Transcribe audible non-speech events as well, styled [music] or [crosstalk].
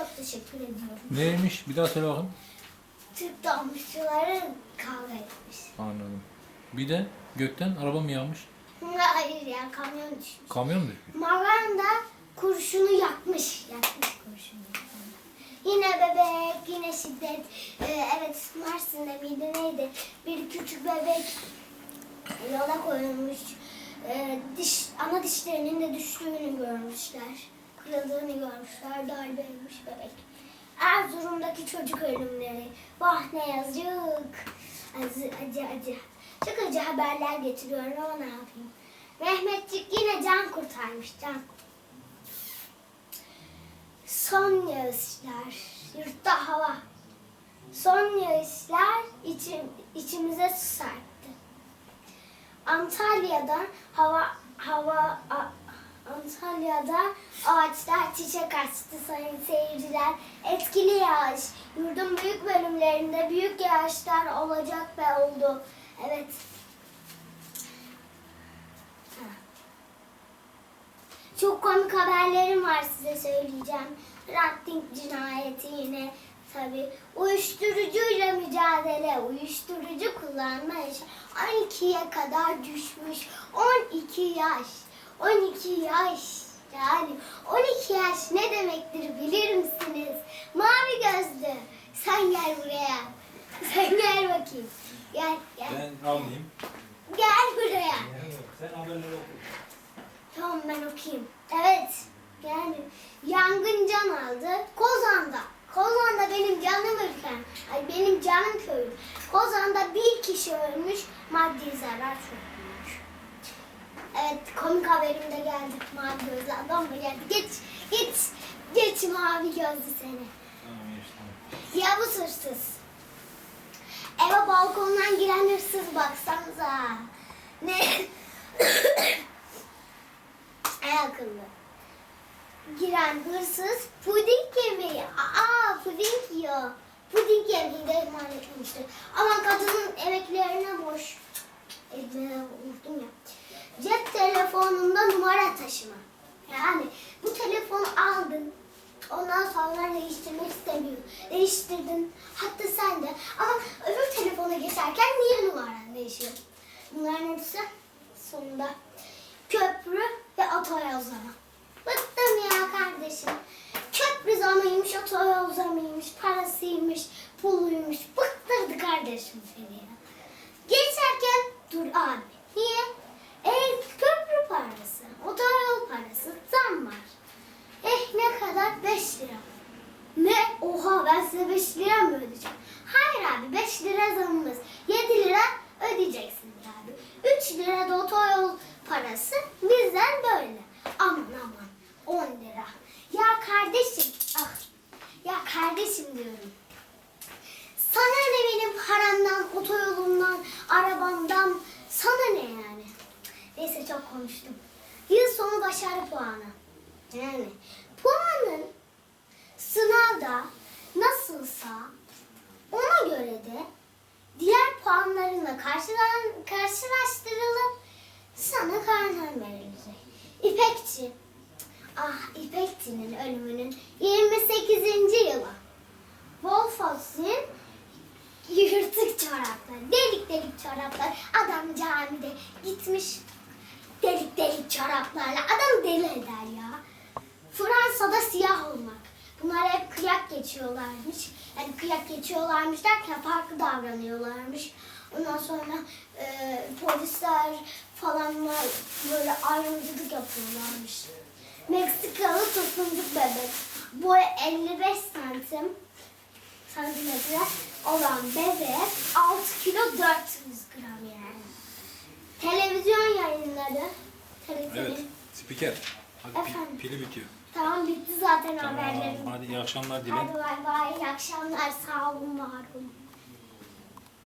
çok teşekkür ediyorum. Neymiş? Bir daha söyle bakayım. Türk dolmuşçuları kavga etmiş. Anladım. Bir de gökten araba mı yağmış? Hayır ya kamyon düşmüş. Kamyon mu düşmüş? Maganda kurşunu yakmış. Yakmış kurşunu. Yine bebek, yine şiddet. Ee, evet Mersin'de miydi neydi? Bir küçük bebek yola koyulmuş. Ee, diş, ana dişlerinin de düştüğünü görmüşler. Kırıldığını görmüşler. Darbeymiş bebek. Erzurum'daki çocuk ölümleri. Vah ne yazık. Acı acı acı. Çok acı haberler getiriyorum ama ne yapayım. Mehmetçik yine can kurtarmış can. Son yağışlar, yurtta hava. Son yağışlar içim, içimize su serpti. Antalya'da hava hava a- Antalya'da ağaçlar çiçek açtı sayın seyirciler. Etkili yağış. Yurdun büyük bölümlerinde büyük yağışlar olacak ve oldu. Evet. Çok komik haberlerim var size söyleyeceğim. Rafting cinayeti yine tabi. Uyuşturucuyla mücadele, uyuşturucu kullanma yaşı 12'ye kadar düşmüş. 12 yaş. 12 yaş. Yani 12 yaş ne demektir bilir misiniz? Mavi gözlü. Sen gel buraya. Sen gel bakayım. Gel gel. Ben almayayım. Gel buraya. Sen haberleri oku. Tamam ben okuyayım. Evet. Yani yangın can aldı. Kozan'da. Kozan'da benim canım ülkem. Ay benim canım köyüm. Kozan'da bir kişi ölmüş. Maddi zarar çok büyük. Evet komik haberim de geldi. Mavi gözlü adam mı geldi? Geç. Geç. Geç mavi gözlü seni. Tamam işte. Yavuz hırsız. Eve balkondan giren hırsız baksanıza. Ne? [coughs] Ey akıllı. Giren hırsız puding yemeği. Aa puding yiyor. Puding yemeği de ihmal etmiştir. Ama kadının emeklerine boş. Elime vurdum ya. Cep telefonunda numara taşıma. Yani bu telefonu aldın. Ondan sonra değiştirmek istemiyor. Değiştirdin. Hatta sen de. Ama öbür telefona geçerken niye numaran değişiyor? Bunların hepsi sonunda köprü ve otoyol zamı. Bıktım ya kardeşim. Köprü zamıymış, otoyol zamıymış, parasıymış, puluymuş. Bıktırdı kardeşim seni ya. Geçerken dur abi. Niye? E köprü parası, otoyol parası, zam var. Eh ne kadar? 5 lira. Ne? Oha ben size 5 lira mı ödeyeceğim? Hayır abi 5 lira zamımız. 7 lira ödeyeceksiniz abi. 3 lira da otoyol parası bizden böyle. Aman aman 10 lira. Ya kardeşim ah ya kardeşim diyorum. Sana ne benim paramdan, otoyolumdan, arabamdan, sana ne yani? Neyse çok konuştum. Yıl sonu başarı puanı. Yani nasılsa ona göre de diğer puanlarınla karşılan, karşılaştırılıp sana karnen verilecek. İpekçi. Ah İpekçi'nin ölümünün 28. yılı. Wolfos'un yırtık çoraplar, delik delik çoraplar. Adam camide gitmiş delik delik çoraplarla. Adam deli eder ya. Fransa'da siyah olmak. Bunlar hep kıyak geçiyorlarmış. Yani kıyak geçiyorlarmış derken farklı davranıyorlarmış. Ondan sonra e, polisler falan var, böyle ayrımcılık yapıyorlarmış. Meksikalı tosuncuk bebek. Boyu 55 santim santimetre olan bebek 6 kilo 400 gram yani. Televizyon yayınları. Televizyon. Evet. Spiker. Hadi pi- Efendim? pili bitiyor. Tamam bitti zaten haberlerim. Hadi iyi akşamlar Hadi dilerim. bay bay. İyi akşamlar. Sağ olun, var olun.